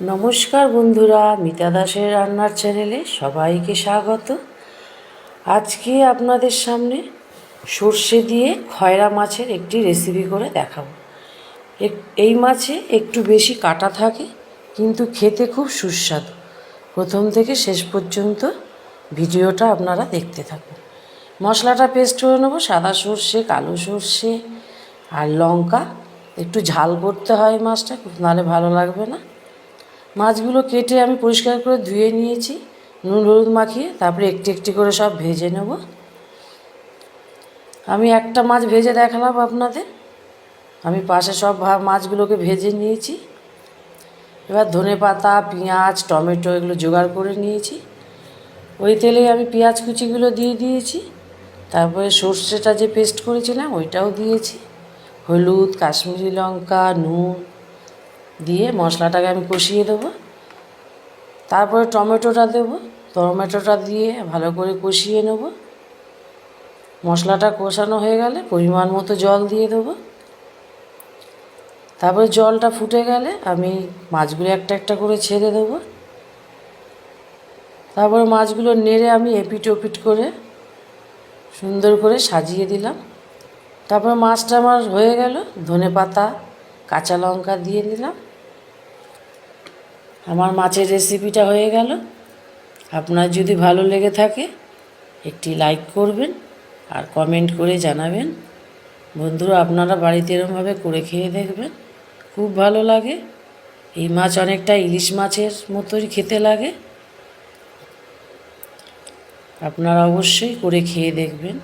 নমস্কার বন্ধুরা, মিতা দাসের রান্নার চ্যানেলে সবাইকে স্বাগত। আজকে আপনাদের সামনে সর্ষে দিয়ে খয়রা মাছের একটি রেসিপি করে দেখাবো। এই মাছে একটু বেশি কাটা থাকে, কিন্তু খেতে খুব সুস্বাদু। প্রথম থেকে শেষ পর্যন্ত ভিডিওটা আপনারা দেখতে থাকুন। মশলাটা পেস্ট করে নেব, সাদা সর্ষে, কালো সর্ষে আর লঙ্কা। একটু ঝাল করতে হয় মাছটা নাহলে ভালো লাগবে না। মাছগুলো কেটে আমি পরিষ্কার করে ধুয়ে নিয়েছি, নুন হলুদ মাখিয়ে, তারপরে একটি একটি করে সব ভেজে নেব। আমি একটা মাছ ভেজে দেখালাম আপনাদের। আমি পাশে সব মাছগুলোকে ভেজে নিয়েছি। এবার ধনে পাতা, পেঁয়াজ, টমেটো এগুলো জোগাড় করে নিয়েছি। ওই তেলেই আমি পেঁয়াজ কুচিগুলো দিয়ে দিয়েছি। তারপরে সর্ষেটা যে পেস্ট করেছিলাম ওইটাও দিয়েছি। হলুদ, কাশ্মীরি লঙ্কা, নুন দিয়ে মশলাটাকে আমি কষিয়ে দেবো। তারপরে টমেটোটা দেবো। টমেটোটা দিয়ে ভালো করে কষিয়ে নেব। মশলাটা কষানো হয়ে গেলে পরিমাণ মতো জল দিয়ে দেবো। তারপরে জলটা ফুটে গেলে আমি মাছগুলো একটা একটা করে ছেড়ে দেবো। তারপরে মাছগুলো নেড়ে আমি এপিট ওপিট করে সুন্দর করে সাজিয়ে দিলাম। তারপরে মাছটা আমার হয়ে গেল। ধনে পাতা কাঁচা লঙ্কা দিয়ে দিলাম। আমার মাছের রেসিপিটা হয়ে গেল। আপনার যদি ভালো লেগে থাকে, একটি লাইক করবেন আর কমেন্ট করে জানাবেন। বন্ধুরা, আপনারা বাড়িতে এরমভাবে করে খেয়ে দেখবেন। খুব ভালো লাগে। এই মাছ অনেকটা ইলিশ মাছের মতোই খেতে লাগে। আপনারা অবশ্যই করে খেয়ে দেখবেন।